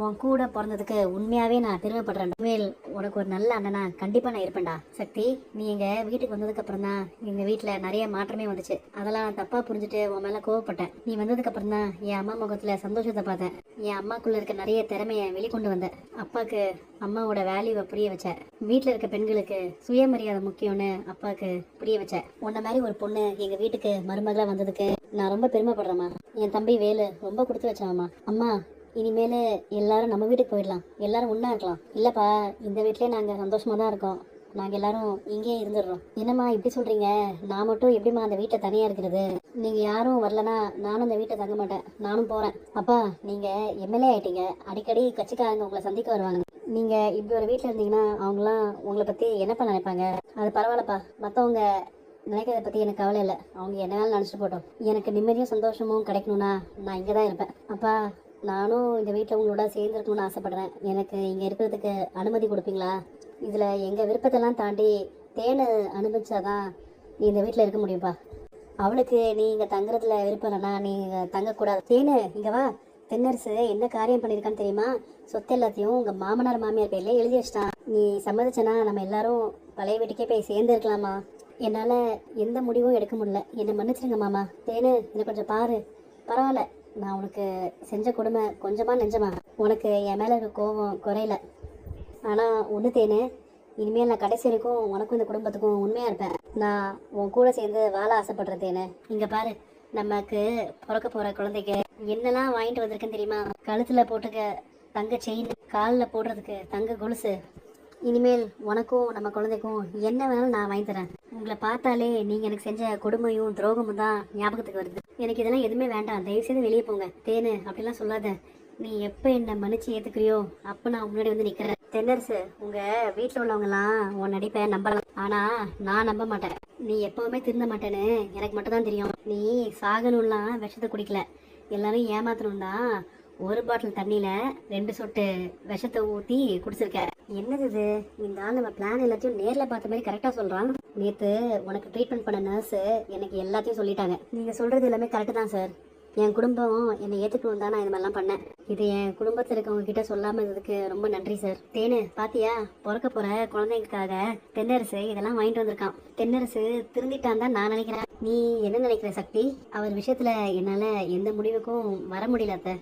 உன் கூட பிறந்ததுக்கு உண்மையாவே நான் பெருமைப்படுறேன் மேல் உனக்கு ஒரு நல்ல அண்ணனா கண்டிப்பா நான் இருப்பேன்டா. சக்தி நீ எங்க வீட்டுக்கு வந்ததுக்கு அப்புறம் தான் எங்க வீட்டுல நிறைய மாற்றமே வந்துச்சு. அதெல்லாம் தப்பாக தப்பா புரிஞ்சுட்டு உன் மேல கோவப்பட்டேன். நீ வந்ததுக்கு அப்புறம் தான் என் அம்மா முகத்துல சந்தோஷத்தை பார்த்தேன். என் அம்மாக்குள்ள இருக்க நிறைய திறமைய வெளிக்கொண்டு வந்தேன். அப்பாக்கு அம்மாவோட வேல்யூவை புரிய வச்சேன். வீட்டில் இருக்க பெண்களுக்கு சுயமரியாதை முக்கியம்னு அப்பாவுக்கு புரிய வச்ச உன்ன மாதிரி ஒரு பொண்ணு எங்க வீட்டுக்கு மருமகளா வந்ததுக்கு நான் ரொம்ப பெருமைப்படுறேம்மா. என் தம்பி வேலு ரொம்ப கொடுத்து வச்சாம்மா அம்மா இனிமேல் எல்லாரும் நம்ம வீட்டுக்கு போயிடலாம். எல்லாரும் ஒன்றா இருக்கலாம். இல்லைப்பா இந்த வீட்டிலே நாங்கள் சந்தோஷமாக தான் இருக்கோம். நாங்கள் எல்லாரும் இங்கேயே இருந்துடுறோம். என்னம்மா இப்படி சொல்கிறீங்க நான் மட்டும் எப்படிம்மா அந்த வீட்டில் தனியாக இருக்கிறது? நீங்கள் யாரும் வரலனா நானும் அந்த வீட்டை தங்க மாட்டேன். நானும் போகிறேன் அப்பா நீங்கள் எம்எல்ஏ ஆயிட்டீங்க. அடிக்கடி கட்சிக்காரங்க உங்களை சந்திக்க வருவாங்க. நீங்கள் இப்படி ஒரு வீட்டில் இருந்தீங்கன்னா அவங்களாம் உங்களை பற்றி என்னப்பா நினைப்பாங்க? அது பரவாயில்லப்பா. மற்றவங்க நினைக்கிறத பற்றி எனக்கு கவலை இல்லை. அவங்க என்ன வேலை நினச்சிட்டு போட்டோம் எனக்கு நிம்மதியும் சந்தோஷமும் கிடைக்கணும்னா நான் இங்கே தான் இருப்பேன். அப்பா நானும் இந்த வீட்டில் உங்களோட சேர்ந்துருக்கணும்னு ஆசைப்பட்றேன். எனக்கு இங்கே இருக்கிறதுக்கு அனுமதி கொடுப்பீங்களா? இதில் எங்கள் விருப்பத்தெல்லாம் தாண்டி தேனை அனுபவிச்சாதான் நீ இந்த வீட்டில் இருக்க முடியும்ப்பா அவளுக்கு நீ இங்கே தங்குறதுல விருப்பம் இல்லைனா நீ தங்கக்கூடாது. தேனு இங்கே வா. தென்னரசு என்ன காரியம் பண்ணியிருக்கான்னு தெரியுமா? சொத்து எல்லாத்தையும் உங்கள் மாமனார் மாமியார் பேரில் எழுதி வச்சிட்டான். நீ சம்மதிச்சனா நம்ம எல்லாரும் பழைய வீட்டுக்கே போய் சேர்ந்துருக்கலாமா என்னால் எந்த முடிவும் எடுக்க முடியல. என்னை மன்னிச்சிருங்க மாமா. தேனு என்னை கொஞ்சம் பாரு. பரவாயில்ல. நான் உனக்கு செஞ்ச கொடுமை கொஞ்சமாக நெஞ்சமா? உனக்கு என் மேலே இருக்க கோபம் குறையல. ஆனால் ஒன்று தேனு இனிமேல் நான் கடைசி வரைக்கும் உனக்கும் இந்த குடும்பத்துக்கும் உண்மையாக இருப்பேன். நான் உன் கூட சேர்ந்து வாழ ஆசைப்படுறேன் தேனு. இங்கே பாரு நமக்கு பிறக்க போகிற குழந்தைக்கு என்னெல்லாம் வாங்கிட்டு வந்திருக்குன்னு தெரியுமா? கழுத்தில் போட்டுக்க தங்க செயின் காலில் போடுறதுக்கு தங்க கொலுசு. இனிமேல் உனக்கும் நம்ம குழந்தைக்கும் என்ன வேணாலும் நான் வாங்கி தரேன். உங்களை பார்த்தாலே நீங்கள் எனக்கு செஞ்ச கொடுமையும் துரோகமும் தான் ஞாபகத்துக்கு வருது. எனக்கு இதெல்லாம் எதுவுமே வேண்டாம். தயவு செய்து வெளியே போங்க. தேனு அப்படிலாம் சொல்லாத. நீ எப்போ என்னை மன்னிச்சு ஏற்றுக்கிறியோ அப்போ நான் முன்னாடி வந்து நிற்கிறேன் தென்னரசு உங்கள் வீட்டில் உள்ளவங்கலாம் உன் நடிப்பை நம்பலாம் ஆனால் நான் நம்ப மாட்டேன். நீ எப்போவுமே திருந்த மாட்டேன்னு எனக்கு மட்டும் தான் தெரியும். நீ சாகணும்லாம் விஷத்தை குடிக்கல. எல்லாரும் ஏமாத்தணும் தான் ஒரு பாட்டில் தண்ணியில் ரெண்டு சொட்டு விஷத்தை ஊற்றி குடிச்சிருக்க என்னது இது? இந்த ஆள் நம்ம பிளான் எல்லாத்தையும் நேரில் பார்த்த மாதிரி கரெக்டாக சொல்கிறான் நேற்று உனக்கு ட்ரீட்மெண்ட் பண்ண நர்ஸு எனக்கு எல்லாத்தையும் சொல்லிட்டாங்க. நீங்கள் சொல்கிறது எல்லாமே கரெக்டு தான் சார் என் குடும்பம் என்னை ஏற்றுக்கணும் தான் நான் இது மாதிரிலாம் பண்ணேன். இது என் குடும்பத்தில் இருக்கவங்க கிட்ட சொல்லாமல் இருந்ததுக்கு ரொம்ப நன்றி சார் தேனு பாத்தியா? பிறக்க போகிற குழந்தைங்களுக்காக தென்னரசு இதெல்லாம் வாங்கிட்டு வந்திருக்கான். தென்னரசு திருந்திட்டான் தான் நான் நினைக்கிறேன். நீ என்ன நினைக்கிற சக்தி? அவர் விஷயத்தில் என்னால் எந்த முடிவுக்கும் வர முடியல அத்தை.